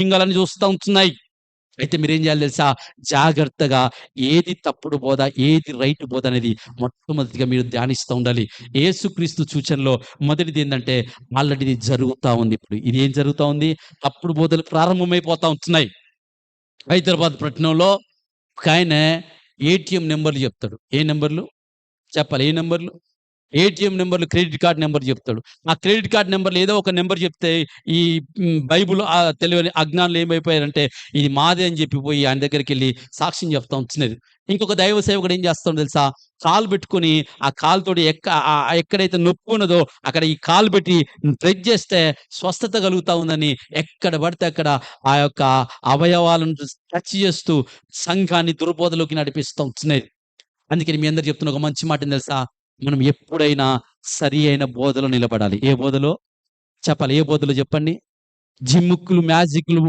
మింగాలని చూస్తూ ఉంటున్నాయి. అయితే మీరేం చేయాలి తెలుసా? జాగ్రత్తగా ఏది తప్పుడు బోధ ఏది రైట్ బోధ అనేది మొట్టమొదటిగా మీరు ధ్యానిస్తూ ఉండాలి. ఏసుక్రీస్తు సూచనలో మొదటిది ఏంటంటే ఆల్రెడీ ఇది జరుగుతూ ఉంది ఇప్పుడు. ఇది ఏం జరుగుతూ ఉంది? తప్పుడు బోధలు ప్రారంభమైపోతా ఉంటున్నాయి. హైదరాబాద్ పట్టణంలో ఒక ఆయన ఏటీఎం నెంబర్లు చెప్తాడు? ఏ నెంబర్లు? చెప్పాలి. ఏ నెంబర్లు? ఏటీఎం నెంబర్లు క్రెడిట్ కార్డ్ నెంబర్ చెప్తాడు. ఆ క్రెడిట్ కార్డ్ నెంబర్లు ఏదో ఒక నెంబర్ చెప్తే ఈ బైబుల్ ఆ తెలియని అజ్ఞానులు ఏమైపోయారంటే ఇది మాదే అని చెప్పిపోయి ఆయన దగ్గరికి వెళ్ళి సాక్ష్యం చెప్తా వచ్చినది. ఇంకొక దైవ సేవకుడు ఏం చేస్తాడో తెలుసా? కాలు పెట్టుకుని ఆ కాలుతోటి ఎక్క ఆ- ఎక్కడైతే నొప్పి ఉన్నదో అక్కడ ఈ కాలు పెట్టి ప్రెస్ చేస్తే స్వస్థత కలుగుతా ఉందని ఎక్కడ పడితే అక్కడ ఆ యొక్క అవయవాలను టచ్ చేస్తూ సంఘాన్ని దుర్బోధలోకి నడిపిస్తూ వచ్చినది. అందుకని మీ అందరు చెప్తున్న ఒక మంచి మాట తెలుసా? మనం ఎప్పుడైనా సరి అయిన బోధలో నిలబడాలి. ఏ బోధలో? చెప్పాలి. ఏ బోధలో చెప్పండి? జిమ్ముక్కులు మ్యాజిక్లు